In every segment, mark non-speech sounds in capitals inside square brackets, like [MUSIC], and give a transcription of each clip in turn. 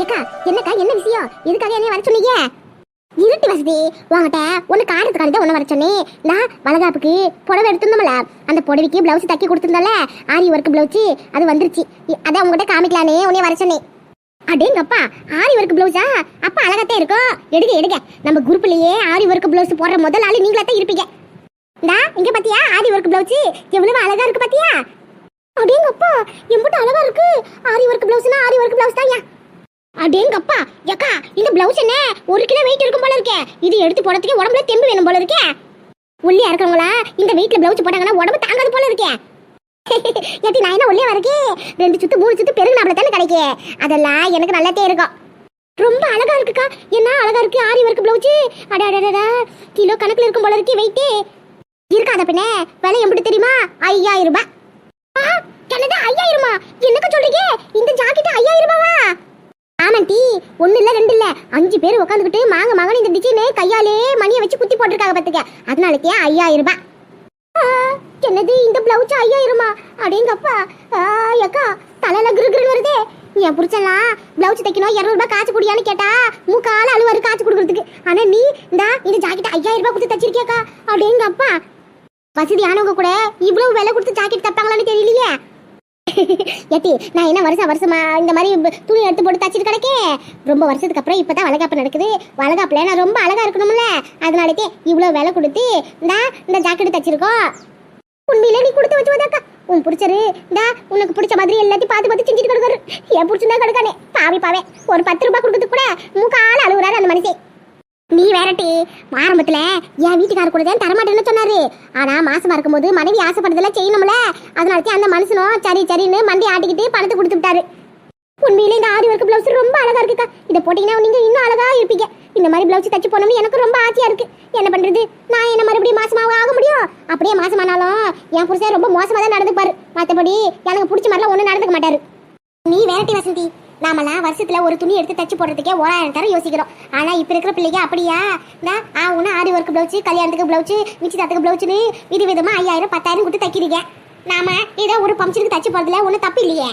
ஏக்கா என்னக்கா என்ன விஷயம்? இதுக்காக என்ன வர சொன்னீங்க? இருட்டு வசதி உங்ககிட்ட ஒன்று காரணத்துக்காக தான் ஒன்று வர சொன்னேன். நான் வளகாப்புக்கு புடவை எடுத்திருந்தோம்ல அந்த புடவைக்கு பிளவுஸ் தைக்க கொடுத்துருந்தோம்ல ஆரி ஒர்க் பிளவுஸ் அது வந்துருச்சு. அதான் உங்ககிட்ட காமிக்கலானே உன்னே வர சொன்னேன். அடேங்கப்பா ஆரி ஒர்க் பிளவுஸா அப்ப அழகாத்தே இருக்கும். எடுங்க எடுங்க. நம்ம குரூப்லயே ஆரி ஒர்க் பிளவுஸ் போடுற முதல் ஆள் நீங்களா தான் இருப்பீங்க. இந்தா இங்க பாத்தியா? ஆரி ஒர்க் பிளவுஸ் எவ்வளவு அழகா இருக்கு பாத்தியா? அடேங்கப்பா எம்பிட்டு அழகா இருக்கு. ஆரி ஒர்க் பிளவுஸ்னா ஆரி ஒர்க் பிளவுஸ் தான் அடேங்கப்பா ஏக்கா இந்த பிளவுஸ் என்ன ஒரு கிலோ வெயிட் இருக்கும் போல இருக்கே. இது எடுத்து போடுறதுக்கு உடம்புல தெம்பு வேணும் போல இருக்கே. ஒல்லியா இருக்கிறவங்களா இந்த வெயிட்ல பிளவுஸ் போட்டாங்கன்னா உடம்பு தாங்காது போல இருக்கே. [LAUGHS] ஏட்டி நான் என்ன ஒல்லியா வரக்கே? ரெண்டு சுத்து மூணு சுத்து பெருநாப்ல தானே கிடைக்கே. அதெல்லாம் எனக்கு நல்லாத்தே இருக்கும். ரொம்ப அழகா இருக்குக்கா. என்ன அழகா இருக்கு ஆரி ஒர்க் பிளவுஸ் அட கிலோ கணக்குல இருக்கும் போல இருக்கே வெயிட் இருக்காத பின்ன விலை எப்படி தெரியுமா? ஐயாயிரம் ரூபாய். ஆ, என்னது ஐயாயிரமா? என்னக்கு சொல்றீங்க? இந்த ஜாக்கெட் ஐயாயிரம் ரூபாவா? ஆமாண்டி ஒண்ணு இல்ல ரெண்டு இல்ல. அஞ்சு பேர் உட்காந்துக்கிட்டு மாங்க மகன் இந்த டிசைனே கையாலே மணியை வச்சு குத்தி போட்டிருக்காங்க பாத்துக்க. அதனாலக்கே ஐயாயிரம் ரூபாய். என்னது இந்த பிளவுஸ் ஐயாயிரமா? அப்படிங்கப்பா ஆ, அக்கா தலையில கிருகிருன்னு வருதே. என் புருஷன்லாம் பிளவுஸ் தைக்கணும் இரநூறு ரூபாய் காசு குடியான்னு கேட்டா மூக்கால அழுவாரு காய்ச்சி கொடுக்கறதுக்கு. ஆனா நீ இந்த இந்த ஜாக்கெட் ஐயாயிரம் ரூபாய் கொடுத்து தச்சிருக்கியாக்கா. அப்படிங்கப்பா வசதியானவங்க கூட இவ்வளவு விலை கொடுத்து ஜாக்கெட் தப்பாங்களான்னு தெரியலையே. ஏட்டி நான் என்ன வருஷம் வருஷமா இந்த மாதிரி துணி எடுத்து போட்டு தச்சிட்டு கிடக்கே? ரொம்ப வருஷத்துக்கு அப்புறம் இப்பதான் வளகாப்பு நடக்குது. வளகாப்பில் நான் ரொம்ப அழகா இருக்கணும்ல. அதனாலதே இவ்வளவு விலை கொடுத்து இந்த இந்த ஜாக்கெட் தச்சிருக்கோம். உண்மையில நீ கொடுத்து வச்சு வந்தாக்கா உன் பிடிச்சரு இந்தா உனக்கு பிடிச்ச மாதிரி எல்லாத்தையும் பார்த்து பார்த்து செஞ்சுட்டு கிடக்காரு. என் பிடிச்சிருந்தா கிடக்கானே. பாவி பாவே ஒரு பத்து ரூபாய் கொடுக்கறதுக்கு கூட மூக்கால அழுகுறாரு அந்த மனுஷன். நீ வேறட்டி ஆரம்பத்துல என் வீட்டுக்காரர் கூட தான் தரமாட்டேன்னு சொன்னாரு. ஆனா மாசமா இருக்கும்போது மனைவி ஆசைப்படுறதெல்லாம் செய்யணும்ல. அதனால அந்த மனுஷனும் சரி சரின்னு மண்டி ஆட்டிக்கிட்டு பணத்தை கொடுத்து விட்டாரு. உண்மையிலே இந்த ஆரி ஒர்க் பிளவுஸ் ரொம்ப அழகா இருக்குக்கா. இதை போட்டீங்கன்னா நீங்க இன்னும் அழகா இருப்பீங்க. இந்த மாதிரி பிளவுஸ் தச்சு போனோம்னு எனக்கு ரொம்ப ஆசையா இருக்கு. என்ன பண்றது? நான் என்ன மறுபடியும் மாசமாவும் ஆக முடியும்? அப்படியே மாசமானாலும் என் புருஷன் ரொம்ப மோசமா தான் நடந்துப்பாரு. மத்தபடி எனக்கு பிடிச்ச மாதிரிலாம் ஒன்றும் நடந்துக்க மாட்டாரு. நீ வேறட்டி வசந்தி நாமெல்லாம் வருஷத்தில் ஒரு துணி எடுத்து தச்சு போடுறதுக்கே ஓராயிரம் தரம் யோசிக்கிறோம். ஆனால் இப்போ இருக்கிற பிள்ளைங்க அப்படியா? நான் ஆ உன ஆரி ஒர்க் ப்ளவுச்சு கல்யாணத்துக்கு பிளவுஸ் நிச்சயதார்த்துக்கு ப்ளவுச்சுன்னு வித விதமாக ஐயாயிரம் பத்தாயிரம் கொடுத்து தைக்கிறீங்க. நாம ஏதோ ஒரு ஃபங்க்ஷனுக்கு தச்சு போடுறதுல ஒன்றும் தப்பு இல்லையே?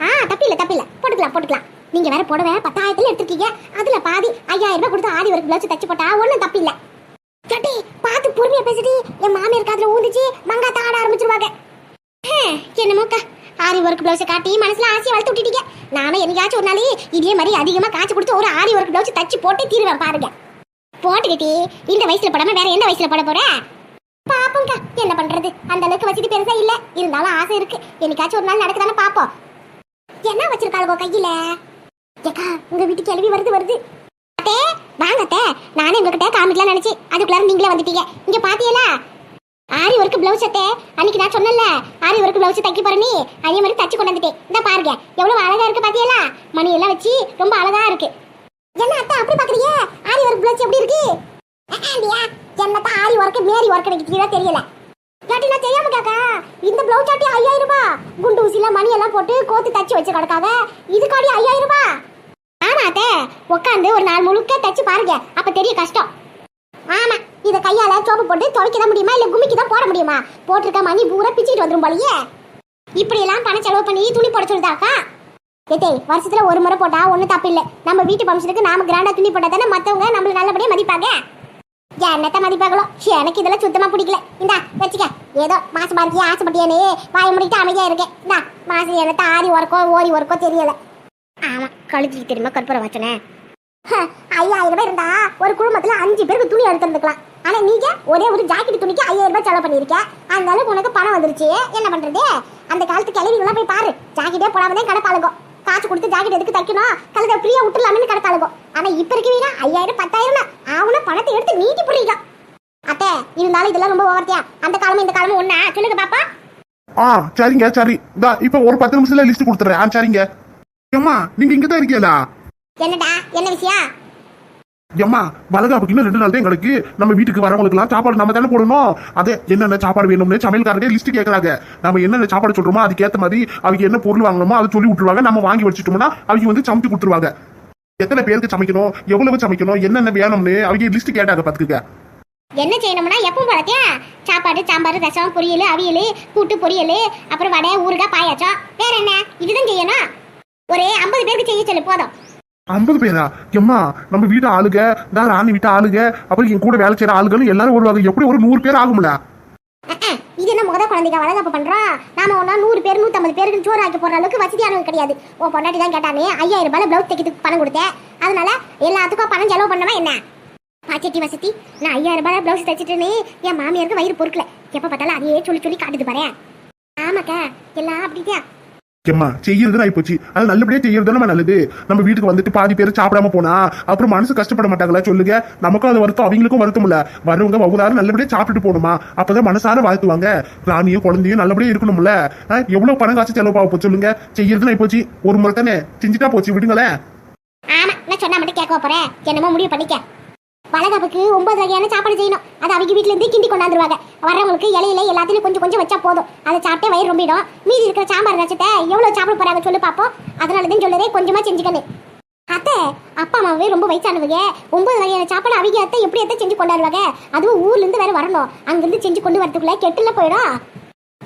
ஆ தப்பு இல்லை தப்பு இல்லை. போட்டுக்கலாம் போட்டுக்கலாம். நீங்கள் வேற புடவை பத்தாயிரத்துல எடுத்துருக்கீங்க. அதில் பாதி ஐயாயிரம் ரூபாய் கொடுத்து ஆரி ஒர்க் ப்ளவுஸ் தச்சு போட்டா ஒன்றும் தப்பு இல்லை. சட்டி பார்த்து பொறுமையாக பேசிட்டு என் மாமியார் காதில் ஊந்துச்சு மங்கா தாட ஆரம்பிச்சிருவாங்க. என்னமோக்கா? ஆரி ஒர்க் பிளவுஸ் காட்டி மனசுல ஆசையை வளர்த்து விட்டுட்டீங்க. நானும் என்னைக்காச்சும் ஒரு நாள் இதே மாதிரி அதிகமா காசு கொடுத்து ஒரு ஆரி ஒர்க் பிளவுஸ் தச்சு போட்டு தீருவேன் பாருங்க. போட்டுக்கிட்டி இந்த வயசுல படாம வேற எந்த வயசுல போட போற? பாப்போம்க்கா என்ன பண்றது? அந்த அளவுக்கு வசதி பெருசா இல்ல. இருந்தாலும் ஆசை இருக்கு. என்னைக்காச்சும் ஒரு நாள் நடக்குதானே பாப்போம். என்ன வச்சிருக்காளுகோ கையில? ஏக்கா உங்க வீட்டுக்கு கிளவி வருது வருது. அத்தே வாங்க நானே உங்ககிட்ட காமிக்கலாம் நினைச்சேன் அதுக்குள்ளார நீங்களே வந்துட்டீங்க. இங்க பார்த்தீங்களா ஆரி ஒர்க் பிளவுஸ் அத்தே. அன்னைக்கு நான் சொன்னேன்ல ஆரி ஒர்க் பிளவுஸ் தைக்க போற நீ. அதே மாதிரி தச்சு கொண்டு வந்துட்டேன். இந்த பாருங்க எவ்வளவு அழகா இருக்கு பாத்தியலா? மணி எல்லாம் வச்சு ரொம்ப அழகா இருக்கு. என்ன அத்தை அப்படி பாக்குறீங்க? ஆரி ஒர்க் பிளவுஸ் எப்படி இருக்கு? ஆண்டியா என்னத்த ஆரி ஒர்க் மேரி ஒர்க் எனக்கு கீழே தெரியல. இல்லாட்டி நான் தெரியாம கேக்கா? இந்த பிளவுஸ் ஆட்டி ஐயாயிரம் ரூபாய். குண்டு ஊசில மணி எல்லாம் போட்டு கோத்து தச்சு வச்சு கிடக்காத. இதுக்காடி ஐயாயிரம் ரூபாய். ஆமா அத்தை உட்காந்து ஒரு நாள் முழுக்க தச்சு பாருங்க அப்ப தெரிய கஷ்டம். ஆமா. இதை கையால சோப்பு போட்டு துடைக்க தான் முடியுமா? இல்ல குமிக்கு தான் போட முடியுமா? போட்டிருக்க மணி பூரா பிச்சுட்டு வந்துரும் போலயே. இப்படி எல்லாம் பணம் செலவு பண்ணி துணி போட சொல்லுதாக்கா ஏத்தே வருஷத்துல ஒரு முறை போட்டா ஒண்ணும் தப்பு இல்ல. நம்ம வீட்டு ஃபங்க்ஷனுக்கு நாம கிராண்டா துணி போட்டா தானே மத்தவங்க நம்மள நல்லபடியா மதிப்பாங்க? என்னத்த மதிப்பாங்களோ? எனக்கு இதெல்லாம் சுத்தமா பிடிக்கல. இந்தா வச்சுக்க. ஏதோ மாசமா இருக்கியா ஆசைப்பட்டியானே வாய முடிட்டு அமைதியா இருக்கேன் இந்தா மாசம் என்னத்த ஆரி ஒர்க்கோ ஓரி ஒர்க்கோ தெரியல. ஆமா கழுத்துக்கு தெரியுமா கற்பூரம் வச்சனே ஐயாயிரம் ரூபாய் இருந்தா ஒரு குடும்பத்துல அஞ்சு பேருக்கு துணி எடுத்துருந்துக்கலாம் ஆனா நீங்க ஒரே ஒரு ஜாக்கெட் துணிக்கு ஐயாயிரம் ரூபாய் செலவு பண்ணிருக்க அதனால உனக்கு பணம் வந்துருச்சு. என்ன பண்றது? அந்த காலத்து கிளவிங்களாம் போய் பாரு. ஜாக்கெட்டே போடாம தான் காசு கொடுத்து ஜாக்கெட் எதுக்கு தைக்கணும்? கழுத ஃப்ரீயா விட்டுலாம்னு கிடப்பாளுங்க. ஆனா இப்ப இருக்கீங்க ஐயாயிரம் பத்தாயிரம் ஆவுன பணத்தை எடுத்து நீட்டி புரியுங்க அத்தை இருந்தாலும் இதெல்லாம் ரொம்ப ஓவர்த்தியா? அந்த காலமும் இந்த காலமும் ஒண்ணா? சொல்லுங்க பாப்பா. ஆ சரிங்க சரி. இந்தா இப்ப ஒரு பத்து நிமிஷத்துல லிஸ்ட் கொடுத்துறேன் ஆ சரிங்க. ஏம்மா நீங்க இங்க தான் இருக்கீங்களா? என்னடா? என்ன விஷயம்? ஏம்மா வளகாப்புக்கு இன்னும் ரெண்டு நாள் தான் எங்களுக்கு. நம்ம வீட்டுக்கு வரவங்களுக்குலாம் சாப்பாடு நம்ம தானே போடணும். அதே என்னென்ன சாப்பாடு வேணும்னு சமையல்காரங்க லிஸ்ட் கேட்கறாங்க நம்ம என்னென்ன சாப்பாடு சொல்றோமோ அதுக்கேற்ற மாதிரி அவங்க என்ன பொருள் வாங்கணுமோ அதை சொல்லி விட்டுருவாங்க. நம்ம வாங்கி வச்சுட்டோம்னா அவங்க வந்து சமைச்சு கொடுத்துருவாங்க. எத்தனை பேருக்கு சமைக்கணும் எவ்வளவு சமைக்கணும் என்னென்ன வேணும்னு அவங்க லிஸ்ட் கேட்டாங்க பாத்துக்க என்ன செய்யணும்னா எப்பவும் போலத்தியா சாப்பாடு சாம்பார் ரசம் பொரியல் அவியல் கூட்டு பொரியல் அப்புறம் வடை ஊறுகாய் பாயாச்சம் வேற என்ன? இதுதான் செய்யணும். ஒரு ஐம்பது பேருக்கு செய்ய சொல்லு போதும். ஐம்பது பேரா? எம்மா நம்ம வீட்டு ஆளுங்க நான் ராணி வீட்டு ஆளுங்க அப்புறம் என் கூட வேலை செய்யற ஆளுகளும் எல்லாரும் வருவாங்க. எப்படி ஒரு நூறு பேர் ஆகும்ல? இது என்ன முத குழந்தைங்க வளகாப்பு பண்றா? நாம ஒன்னா நூறு பேர் நூத்தம்பது பேருக்கு சோறு ஆக்கி போற அளவுக்கு வசதியானவங்க கிடையாது. உன் பொண்டாட்டி தான் கேட்டானே ஐயாயிரம் ரூபாய் பிளவுஸ் தைக்கிறதுக்கு பணம் கொடுத்தேன். அதனால எல்லாத்துக்கும் பணம் செலவு பண்ணவா என்ன? பாச்சட்டி வசதி. நான் ஐயாயிரம் ரூபாய் பிளவுஸ் தைச்சிட்டேன்னு என் மாமியாருக்கு வயிறு பொறுக்கல. எப்ப பார்த்தாலும் அதையே சொல்லி சொல்லி காட்டுது பாரு ஆமாக்கா எல்லாம் அப்படிதான் ஏம்மா செய்யறது ஆயிப்போச்சு. அது நல்லபடியா செய்யறது நம்ம நல்லது. நம்ம வீட்டுக்கு வந்துட்டு பாதி பேர் சாப்பிடாம போனா அப்புறம் மனசு கஷ்டப்பட மாட்டாங்களா? சொல்லுங்க. நமக்கும் அது வருத்தம் அவங்களுக்கும் வருத்தம் இல்ல. வரவங்க வகுதாரும் நல்லபடியா சாப்பிட்டுட்டு போகணுமா? அப்பதான் மனசார வாழ்த்துவாங்க. ராணியும் குழந்தையும் நல்லபடியா இருக்கணும்ல. எவ்வளவு பணம் காசு செலவு ஆகும் சொல்லுங்க. செய்யறதுன்னு ஆயிப்போச்சு. ஒரு முறை தானே செஞ்சுட்டா போச்சு. விடுங்களேன். ஆமா நான் சொன்னா மட்டும் கேட்க போறேன். என்னமோ முடிவு பண்ணிக்க. வளகாப்புக்கு ஒன்பது வகையான சாப்பாடு செய்யணும். அது அவங்க வீட்டுல இருந்து கிண்டி கொண்டாந்துருவாங்க. வரவங்களுக்கு இலையில எல்லாத்துலயும் கொஞ்சம் கொஞ்சம் வச்சா போதும். அதை சாப்பிட்டே வயிறு ரொம்பிடும். மீதி இருக்கிற சாம்பார் ரசத்தை எவ்வளவு சாப்பிட போறாங்க சொல்லு பாப்போம். அதனாலதான் சொல்லுறே கொஞ்சமா செஞ்சுக்கணும் அத்தை அப்பா அம்மாவே ரொம்ப வயசானவங்க. ஒன்பது வகையான சாப்பாடு அவங்க அத்தை எப்படி அத்தை செஞ்சு கொண்டாடுவாங்க? அதுவும் ஊர்ல இருந்து வேற வரணும். அங்கிருந்து செஞ்சு கொண்டு வரதுக்குள்ள கெட்டுல போயிடும்.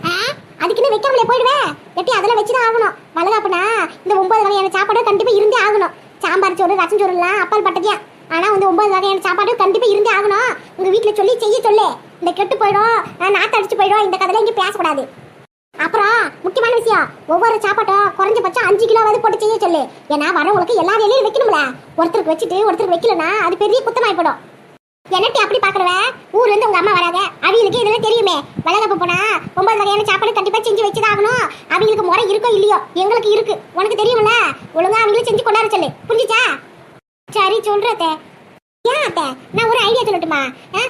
ஆ, அதுக்குன்னு வைக்காமலே போயிடுவேன் எப்படி அதெல்லாம் வச்சுதான் ஆகணும். வளகாப்புனா இந்த ஒன்பது வகையான சாப்பாடு கண்டிப்பா இருந்தே ஆகணும். சாம்பார் சோறு ரசம் சோறு எல்லாம் அப்பால் பட்டதியா ஆனால் வந்து ஒன்பது வகையான சாப்பாடு கண்டிப்பாக இருந்தே ஆகணும். உங்கள் வீட்டில் சொல்லி செய்ய சொல்லு. இந்த கெட்டு போயிடும். ஆ, நாற்று அடிச்சு போயிடும். இந்த கதையில இங்கே பேசக்கூடாது. அப்புறம் முக்கியமான விஷயம். ஒவ்வொரு சாப்பாட்டும் குறைஞ்சபட்சம் அஞ்சு கிலோ வந்து போட்டு செய்ய சொல்லு. ஏன்னா வரவங்களுக்கு எல்லா வேலையும் வைக்கணும்ல. ஒருத்தருக்கு வச்சுட்டு ஒருத்தருக்கு வைக்கலன்னா அது பெரிய குத்தமாயிப்படும் என்னட்டி அப்படி பாக்குறவ? ஊர்ல இருந்து உங்க அம்மா வராத. அவங்களுக்கு இதெல்லாம் தெரியுமே. வளகாப்பு போனா ஒன்பது வகையான சாப்பாடு கண்டிப்பா செஞ்சு வச்சுதான் ஆகணும். அவங்களுக்கு முறை இருக்கோ இல்லையோ? எங்களுக்கு இருக்கு. உனக்கு தெரியுமில்ல ஒழுங்கா அவங்களும் செஞ்சு கொண்டாட சொல்லு. புரிஞ்சுச்சா? சரி சொல்றத. ஏன் அத்தை? நான் ஒரு ஐடியா சொல்லட்டுமா? ஆ,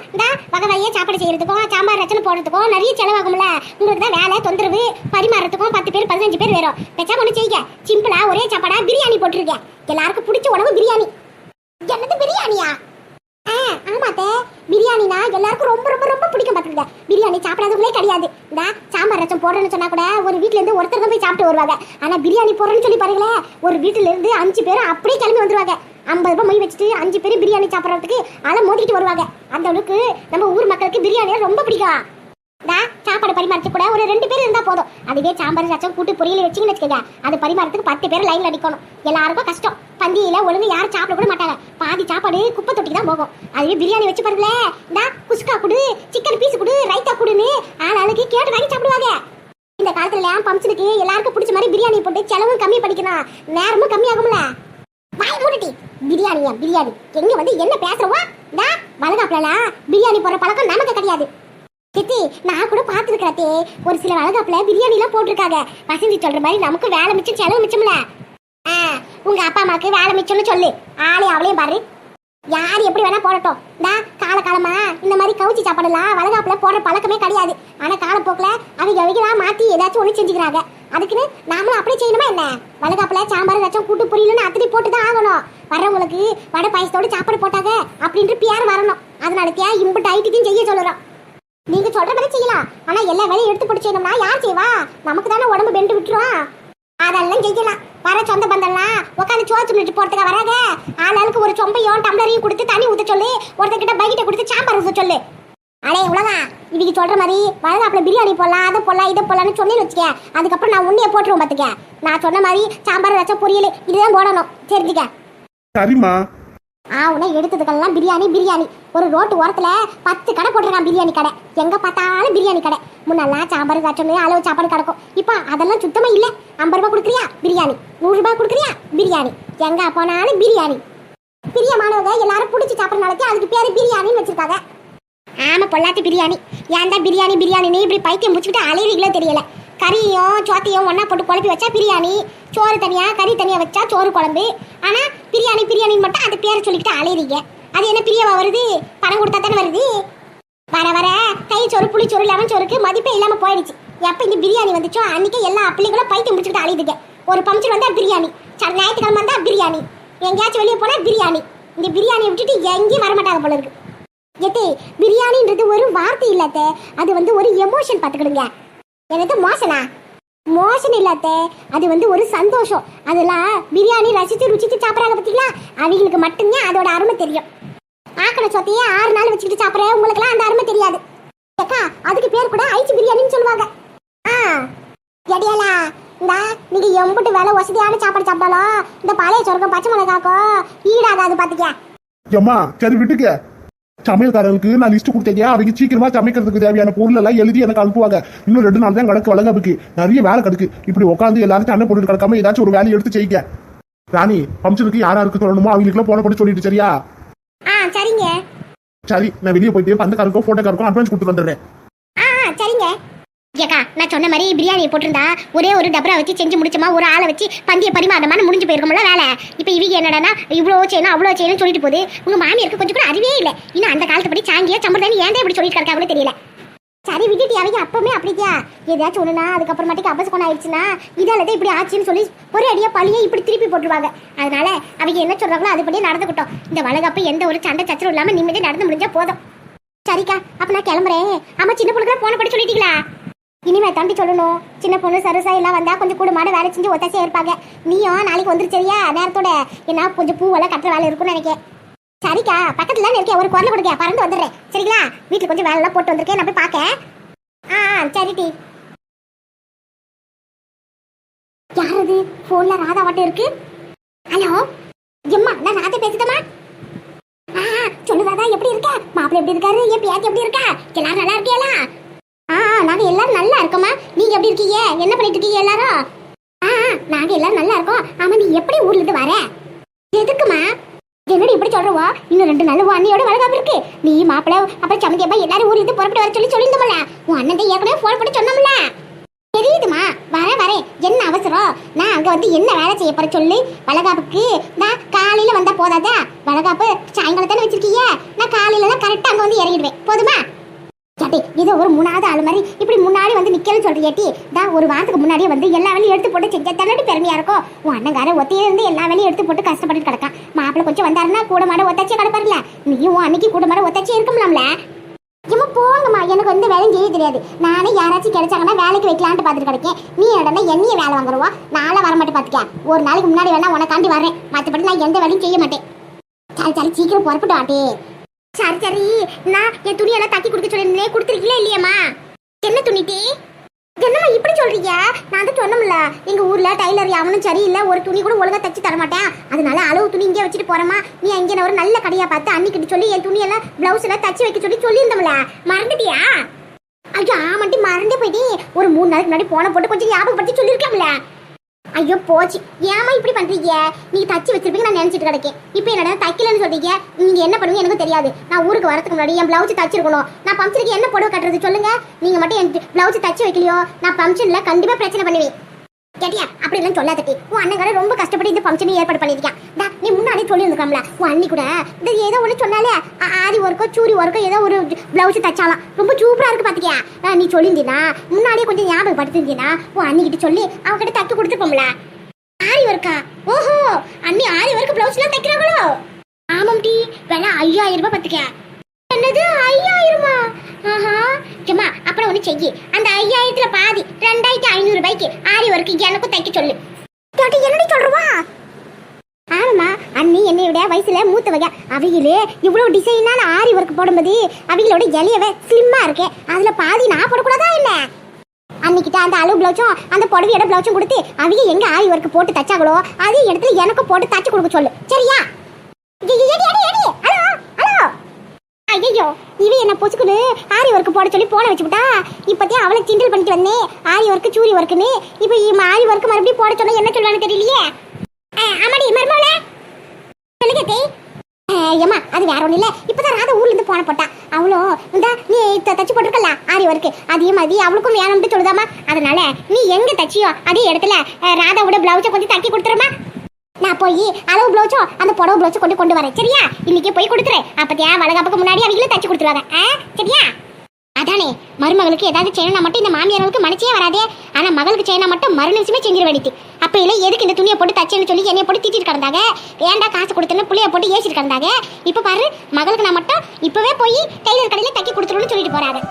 வகை வகையா சாப்பாடு செய்யறதுக்கும் சாம்பார் ரச்சனை போடுறதுக்கும் நிறைய செலவாகும்ல. உங்களுக்கு தான் வேலை தொந்தரவு பரிமாறதுக்கும் பத்து பேர் பதினஞ்சு பேர் வரும் பேசாம ஒன்று செய்யுங்க. சிம்பிளா ஒரே சாப்பாடா பிரியாணி போட்டிருக்கேன். எல்லாருக்கும் பிடிச்ச உணவு பிரியாணி. என்னது பிரியாணியா? ஆமாத்தே பிரியாணினா எல்லாருக்கும் ரொம்ப ரொம்ப ரொம்ப பிடிக்கும் பார்த்துக்கிட்ட பிரியாணி சாப்பிடாதவங்களே கிடையாது. இந்த சாம்பார் ரசம் போடுறேன்னு சொன்னா கூட ஒரு வீட்ல இருந்து ஒருத்தர் தான் போய் சாப்பிட்டு வருவாங்க. ஆனால் பிரியாணி போடுறேன்னு சொல்லி பாருங்களேன் ஒரு வீட்டுல இருந்து அஞ்சு பேரும் அப்படியே கிளம்பி வந்துருவாங்க. ஐம்பது ரூபாய் மொய் வச்சுட்டு அஞ்சு பேரும் பிரியாணி சாப்பிட்றதுக்கு அதை மோதிட்டு வருவாங்க. அந்த அளவுக்கு நம்ம ஊர் மக்களுக்கு பிரியாணி ரொம்ப பிடிக்கும். நான் சாப்பாடு பரிமாறத்துக்கு கூட ஒரு ரெண்டு பேர் இருந்தா போதும். அதுவே சாம்பார் ரசம் கூட்டு பொரியல் வச்சிங்கன்னு வச்சுக்கோங்க. அது பரிமாறத்துக்கு பத்து பேர் லைன் அடிக்கணும் எல்லாருக்கும் கஷ்டம். பந்தியில ஒழுங்கு யாரும் சாப்பிட கூட மாட்டாங்க. பாதி சாப்பாடு குப்பை தொட்டி தான் போகும். அதுவே பிரியாணி வச்சு பாருங்களேன் நான் குஸ்கா குடு சிக்கன் பீஸ் குடு ரைத்தா குடுன்னு ஆள் ஆளுக்கு கேட்டு வாங்கி சாப்பிடுவாங்க. இந்த காலத்துல ஃபங்க்ஷனுக்கு எல்லாருக்கும் பிடிச்ச மாதிரி பிரியாணி போட்டு செலவும் கம்மி படிக்கலாம் நேரமும் கம்மியாகும்ல. வாய் மூடிட்டி பிரியாணியா பிரியாணி. எங்க வந்து என்ன பேசுறவா டா வளகாப்புலாம் பிரியாணி போடுற பழக்கம் நமக்கு கிடையாது. சித்தி நான் கூட பார்த்துருக்கே ஒரு சில வழக்காப்புல பிரியாணி எல்லாம் போட்டிருக்காங்க. வசந்தி சொல்ற மாதிரி நமக்கு வேலை மிச்சம் செலவு மிச்சம்ல. ஆ, உங்க அப்பா அம்மாக்கு வேலை மிச்சம்னு சொல்லு. ஆளே அவளையும் பாரு. யார் எப்படி வேணா போடட்டும். டா கால காலமா இந்த மாதிரி கவுச்சி சாப்பாடுலாம் வளகாப்புல போடுற பழக்கமே கிடையாது. ஆனா காலப்போக்கில் அவங்க அவங்களா மாத்தி ஏதாச்சும் ஒண்ணு செஞ்சுக்கிறாங்க. அதுக்குன்னு நாமளும் அப்படியே செய்யணுமா என்ன? வளகாப்புல சாம்பார் ஏதாச்சும் கூட்டு புரியலன்னு அத்தனை போட்டு தான் ஆகணும். வர்றவங்களுக்கு வடை பாயசத்தோட சாப்பாடு போட்டாங்க அப்படின்ட்டு பேர் வரணும். அதனால தேவை இம்புட்டு ஐட்டிக்கும் செய்ய சொல்லுறோம் நீங்க சொல்ற மாதிரி செய்யலாம் ஆனா எல்லா வேலையும் எடுத்து போட்டு யார் செய்வா? நமக்கு தானே உடம்பு பெண்டு விட்டுரும். அதெல்லாம் செய்யலாம். வர சொந்த பந்தம்லாம் உட்காந்து சோச்சு துணிட்டு போறதுக்கு வராங்க ஆளாளுக்கு ஒரு சொம்பையும் டம்ளரையும் கொடுத்து தண்ணி ஊத்த சொல்லு. ஒருத்தர்கிட்ட பைக்கிட்ட கொடுத்து சாம்பார் ஊத்த சொல்லு. அடே உலகா இவங்க சொல்ற மாதிரி வளகாப்புல பிரியாணி போடலாம் அதை போடலாம் இதை போடலாம்னு சொல்லி வச்சுக்க. அதுக்கப்புறம் நான் உன்னைய போட்டுருவோம் பாத்துக்க. நான் சொன்ன மாதிரி சாம்பார் வச்சா பொரியல் இதுதான் போடணும். தெரிஞ்சுக்க. சரிம்மா. ஆவுனா எடுத்ததுக்கெல்லாம் பிரியாணி பிரியாணி. ஒரு ரோட்டு ஓரத்துல பத்து கடை போட்டிருக்கான் பிரியாணி கடை. எங்கே பார்த்தாலும் பிரியாணி கடை. முன்னெல்லாம் சாம்பார் காய்ச்சல் அளவு சாப்பாடு கிடக்கும். இப்போ அதெல்லாம் சுத்தமாக இல்லை. ஐம்பது ரூபாய் கொடுக்குறியா? பிரியாணி. நூறு ரூபாய் கொடுக்குறியா? பிரியாணி. எங்கே போனாலும் பிரியாணி. பிரியமானவங்க எல்லாரும் பிடிச்சி சாப்பிட்றனாலக்கு அதுக்கு பேர் பிரியாணின்னு வச்சிருக்காங்க. ஆமாம் பொல்லாத்து பிரியாணி. ஏன் தான் பிரியாணி பிரியாணின்னு இப்படி பைத்தியம் முடிச்சுக்கிட்டு அலையிறீங்களோ தெரியல. கறியும் சோத்தையும் ஒன்றா போட்டு குழப்பி வச்சா பிரியாணி சோறு தனியாக கறி தனியாக வச்சா சோறு குழம்பு. ஆனால் பிரியாணி பிரியாணின்னு மட்டும் அது பேரை சொல்லிக்கிட்டு அலையிறீங்க. அது என்ன பிரியவா வருது? பணம் கொடுத்தா தானே வருது? வர வர கை சோறு புளிச்சோறு லெமன் சோறுக்கு மதிப்பே இல்லாமல் போயிடுச்சு. எப்போ இந்த பிரியாணி வந்துச்சோ அன்றைக்கே எல்லா பிள்ளைகளும் பைத்தியம் பிடிச்சிக்கிட்டு அலையுதுங்க. ஒரு பம்சன் வந்தால் பிரியாணி. சார் ஞாயிற்றுக்கிழமை வந்தால் பிரியாணி. எங்கேயாச்சும் வெளியே போனால் பிரியாணி. இந்த பிரியாணியை விட்டுட்டு எங்கேயும் வரமாட்டாங்க போல இருக்கு. எத்தே பிரியாணின்றது ஒரு வார்த்தை இல்லாத அது வந்து ஒரு எமோஷன் பார்த்துக்கிடுங்க எனக்கு மோசனா? மோசன் இல்லாத்தே அது வந்து ஒரு சந்தோஷம். அதெல்லாம் பிரியாணி ரசித்து ருச்சித்து சாப்பிட்றாங்க பார்த்தீங்களா அவங்களுக்கு மட்டும்தான் அதோட அருமை தெரியும். ஆக்கண சொத்தையே ஆறு நாள் வச்சுக்கிட்டு சாப்பிட்ற உங்களுக்குலாம் அந்த அருமை தெரியாது. அக்கா அதுக்கு பேர் கூட ஐச்சி பிரியாணின்னு சொல்லுவாங்க. ஆ எடியலா இந்த நீங்க எம்புட்டு வேலை வசதியான சாப்பாடு சாப்பிட்டாலும் இந்த பழைய சொர்க்கம் பச்சை மிளகாக்கோ ஈடாகாது பாத்துக்க ஏம்மா சரி விட்டுக்க. சமையல்காரருக்கு நான் லிஸ்ட் கொடுத்தேன். அவங்க சீக்கிரமா சமைக்கிறதுக்கு தேவையான பொருள் எல்லாம் எழுதி எனக்கு அனுப்புவாங்க. இன்னும் ரெண்டு நாள் தான் கிடக்கு வளகாப்புக்கு நிறைய வேலை கிடக்கு. இப்படி உட்காந்து எல்லாரும் சண்டை போட்டு கிடக்காம ஏதாச்சும் ஒரு வேலையை எடுத்து செய்யுங்க. ராணி ஃபங்க்ஷனுக்கு யார் யாருக்கு சொல்லணுமோ அவங்களுக்குலாம் போன போட்டு சொல்லிட்டு சரியா? சரிங்க. சரி நான் வெளியே போயிட்டு பந்தக்காருக்கோ போட்டோக்காருக்கோ அட்வான்ஸ் கொடுத்து வந்துடுறேன். சரிங்க. ஏக்கா நான் சொன்ன மாதிரி பிரியாணி போட்டிருந்தா ஒரே ஒரு டபரா வச்சு செஞ்சு முடிச்சோமா? ஒரு ஆளை வச்சு பந்திய பரிமாறமான முடிஞ்சு போயிருக்கோம்ல வேலை. இப்போ இவங்க என்னடா இவ்வளோ செய்யணும் அவ்வளோ செய்யணும் சொல்லிட்டு போகுது. உங்க மாமியாருக்கு கொஞ்சம் கூட அறிவே இல்லை. இன்னும் அந்த காலத்துப்படி சாங்கியா சம்பளம் ஏன் இப்படி சொல்லிட்டு இருக்காங்களோ தெரியல. சரி விட்டுட்டு அவங்க அப்பவுமே அப்படியா? ஏதாச்சும் ஒண்ணுனா அதுக்கப்புறமாட்டிக்கு அபசகுணம் ஆயிடுச்சுன்னா இதால இப்படி ஆச்சுன்னு சொல்லி ஒரு அடியா பழியை இப்படி திருப்பி போட்டுருவாங்க. அதனால அவங்க என்ன சொல்றாங்களோ அதுபடியே நடந்துக்கிட்டோம். இந்த வளகப்ப எந்த ஒரு சண்டை சச்சரும் இல்லாம நிம்மதியே நடந்து முடிஞ்சா போதும். சரிக்கா அப்ப நான் கிளம்புறேன். அம்மா சின்ன பொண்ணுக்கு போன படி சொல்லிட்டீங்களா? இனிமே தம்பி சொல்லணும். சின்ன பொண்ணு சரசா எல்லாம் வந்தா கொஞ்சம் கூட மாட வேலை செஞ்சு ஒத்தாசியா இருப்பாங்க. நீயும் நாளைக்கு வந்துருச்சரியா நேரத்தோட என்ன கொஞ்சம் பூவெல்லாம் கட்டுற வேலை இருக்கும்னு நினைக்கிறேன் சரிக்கா பக்கத்துல தானே இருக்கேன் ஒரு குரல் கொடுக்க பறந்து வந்துடுறேன். சரிங்களா? வீட்டுல கொஞ்சம் வேலை எல்லாம் போட்டு வந்திருக்கேன். நான் போய் பார்க்க ஆ சரி டி. யாரது? போன்ல ராதா வாட்டம் இருக்கு. ஹலோ? எம்மா நான் ராதா பேசுதமா ஆ சொல்லு ராதா எப்படி இருக்க? மாப்பிள்ளை எப்படி இருக்காரு? என் பியாச்சி எப்படி இருக்கா? எல்லாரும் நல்லா இருக்கேலாம் நாங்க எல்லாரும் நல்லா இருக்கோமா நீங்க எப்படி இருக்கீங்க? என்ன பண்ணிட்டு இருக்கீங்க எல்லாரும்? ஆ நாங்க எல்லாரும் நல்லா இருக்கோம். ஆமா நீ எப்படி ஊர்ல இருந்து வர? எதுக்குமா என்னடி இப்படி சொல்றவா? இன்னும் ரெண்டு நாள் உன் அண்ணியோட வளகாப்பு இருக்கு. நீ மாப்பிள்ள அப்புறம் சமந்தி அப்பா எல்லாரும் ஊர்ல இருந்து புறப்பட்டு வர சொல்லி சொல்லியிருந்தோம்ல. உன் அண்ணன் தான் ஏற்கனவே ஃபோன் பண்ணி சொன்னோம்ல. தெரியுதுமா வரேன் வரேன். என்ன அவசரம்? நான் அங்க வந்து என்ன வேலை செய்ய போற சொல்லு. வளகாப்புக்கு நான் காலையில வந்தா போதாதா? வளகாப்பு சாயங்காலத்தானே வச்சிருக்கீங்க? நான் காலையில தான் கரெக்டா அங்க வந்து இறங்கிடுவேன். போதுமா? ஏட்டி இது ஒரு மூணாவது ஆள் மாதிரி. இப்படி முன்னாடி வந்து நிக்கலன்னு சொல்றியாட்டி தான் ஒரு வாரத்துக்கு முன்னாடியே வந்து எல்லா வேலையும் எடுத்து போட்டு செஞ்சா தானே பெருமையா இருக்கும் உன் அண்ணங்கார ஒத்தையே இருந்து எல்லா வேலையும் எடுத்து போட்டு கஷ்டப்பட்டு கிடக்கான். மாப்பிள்ளை கொஞ்சம் வந்தாருன்னா கூட மாட ஒத்தாச்சியே கிடப்பாருல. நீயும் உன் அன்னைக்கு கூட மாட ஒத்தாச்சியே இருக்கும்லாம்ல? இம்மா போங்கம்மா. எனக்கு வந்து வேலையும் செய்ய தெரியாது. நானே யாராச்சும் கிடைச்சாங்கன்னா வேலைக்கு வைக்கலான்ட்டு பார்த்துட்டு கிடைக்கேன். நீ என்னடா என்னைய வேலை வாங்குறவா? நாளை வரமாட்டேன் பார்த்துக்க. ஒரு நாளைக்கு முன்னாடி வேணா உனக்காண்டி வரேன் மற்றபடி நான் எந்த வேலையும் செய்ய மாட்டேன். சரி சரி சீக்கிரம் புறப்பட்டு ஆட்டே சரி சரி. நான் என் துணியெல்லாம் தக்கி கொடுக்க சொல்லியிருந்தேன். கொடுத்துருக்கீங்களா இல்லையாம்மா? என்ன துணிட்டி என்னம்மா இப்படி சொல்றீங்க? நான் தான் சொன்னோம்ல எங்க ஊர்ல டைலர் அவனும் சரியில்லை. ஒரு துணி கூட ஒழுங்கா தச்சு தர மாட்டேன். அதனால அளவு துணி இங்கே வச்சுட்டு போறமா நீ அங்கே ஒரு நல்ல கடையா பார்த்து அன்னிக்கிட்டு சொல்லி என் துணியெல்லாம் பிளவுஸ் எல்லாம் தச்சு வைக்க சொல்லி சொல்லியிருந்தோம்ல. மறந்துட்டியா? ஐயோ ஆமாட்டி மறந்தே போயிட்டு ஒரு மூணு நாளைக்கு முன்னாடி போன போட்டு கொஞ்சம் ஞாபகப்படுத்தி சொல்லியிருக்கலாம்ல. ஐயோ போச்சு. ஏமா இப்படி பண்றீங்க? நீங்க தச்சு வச்சிருப்பீங்க நான் நினைச்சிட்டு கிடைக்கேன். இப்போ என்னடா தைக்கலன்னு சொல்றீங்க. நீங்க என்ன பண்ணுவீங்க எனக்கு தெரியாது. நான் ஊருக்கு வரதுக்கு முன்னாடி என் பிளவுஸ் தச்சிருக்கணும். நான் பம்சனுக்கு என்ன புடவை கட்டுறது சொல்லுங்க. நீங்க மட்டும் என் பிளவுஸ் தச்சு வைக்கலையோ? நான் பம்சன்ல கண்டிப்பா பிரச்சனை பண்ணுவேன். கேட்டியா? அப்படி எல்லாம் சொல்லாதட்டி. உன் அண்ணன் ரொம்ப கஷ்டப்பட்டு இந்த ஃபங்க்ஷனையும் ஏற்பாடு பண்ணியிருக்கான். டா நீ முன்னாடி சொல்லியிருந்துக்கலாம்ல உன் அண்ணி கூட. இந்த ஏதோ ஒன்று சொன்னாலே ஆரி ஒர்க்கோ சூரி ஒர்க்கோ ஏதோ ஒரு ப்ளவுஸ் தச்சாலாம். ரொம்ப சூப்பராக இருக்கு பார்த்துக்கியா நீ சொல்லியிருந்தீனா? முன்னாடியே கொஞ்சம் ஞாபகப்படுத்திருந்தீனா உன் அண்ணிக்கிட்ட சொல்லி அவகிட்ட தச்சு கொடுத்துருப்போம்ல. ஆரி ஒர்க்கா ஓஹோ! அண்ணி ஆரி ஒர்க்கு ப்ளவுஸ்லாம் தைக்கிறாங்களோ? ஆமாம் டி வேணா ஐயாயிரம் ரூபாய் பார்த்துக்க என்னது? ஐயாயிரமா? ஆஹா. சும்மா அப்புறம் ஒன்று செய்யி. அந்த ஐயாயிரத்துல பாதி ரெண்டாயிரத்தி ஐநூறு ரூபாய்க்கு ஆரி ஒர்க்கு எனக்கும் தைக்க சொல்லு. கேட்டு என்னடி சொல்றவா? ஆமாம்மா அண்ணி என்னை விட வயசுல மூத்தவங்க அவையிலே இவ்வளவு டிசைனான ஆரி ஒர்க் போடும்போது அவைகளோட எளியவ ஸ்லிம்மா இருக்கே. அதுல பாதி நான் போடக்கூடாதா என்ன? அன்னைக்கிட்ட அந்த அளவு பிளவுஸும் அந்த புடவையோட பிளவுஸும் கொடுத்து அவங்க எங்க ஆரி ஒர்க் போட்டு தச்சாங்களோ அதே இடத்துல எனக்கும் போட்டு தச்சு கொடுக்க சொல்லு. சரியா? ஐயோ இவ என்ன பொசுக்குன்னு ஆரி ஒர்க் போட சொல்லி போன வச்சுக்கிட்டா இப்பதான் அவளை சிண்டல் பண்ணிட்டு வந்தேன் ஆரி ஒர்க் சூரி ஒர்க்குன்னு இப்போ இவன் ஆரி ஒர்க் மறுபடியும் போட சொன்னா என்ன சொல்லுவான்னு தெரியலையே? ஆமாடி மருமோல சொல்லுங்க தே ஏம்மா அது வேற ஒன்றும் இல்லை. இப்பதான் ராதா ஊர்ல இருந்து போன போட்டா. அவளும் இந்த நீ தச்சு போட்டிருக்கல ஆரி ஒர்க்கு அதே மாதிரி அவளுக்கும் வேணும்னு சொல்லுதாமா அதனால நீ எங்க தச்சியோ அதே இடத்துல ராதாவோட பிளவுஸை கொஞ்சம் தக்கி கொடுத்துருமா? நான் போய் அளவு ப்ளவுஸோ அந்த புடவை பிளவுஸும் கொண்டு கொண்டு வரேன். சரியா? இன்னைக்கு போய் கொடுத்துறேன் அப்பத்தியா வளகாப்புக்கு முன்னாடி அவங்களே தச்சு கொடுத்துருவாங்க. ஆ? சரியா? அதானே மருமகளுக்கு ஏதாவது செய்யணும் மட்டும் இந்த மாமியார்களுக்கு மனசே வராதே. ஆனா மகளுக்கு செய்யணும் மட்டும் மறு நிமிஷமே செஞ்சிட வேண்டியது. இல்லை எதுக்கு இந்த துணியை போட்டு தச்சேன்னு சொல்லி என்னைய போட்டு திட்டிட்டு கிடந்தாங்க? ஏன்டா காசு கொடுத்தேன்னு புள்ளைய போட்டு ஏசிட்டு கிடந்தாங்க. இப்போ பாரு மகளுக்கு நான் மட்டும் இப்பவே போய் டெய்லர் கடையில் தக்கி கொடுத்துருன்னு சொல்லிட்டு போறாரு.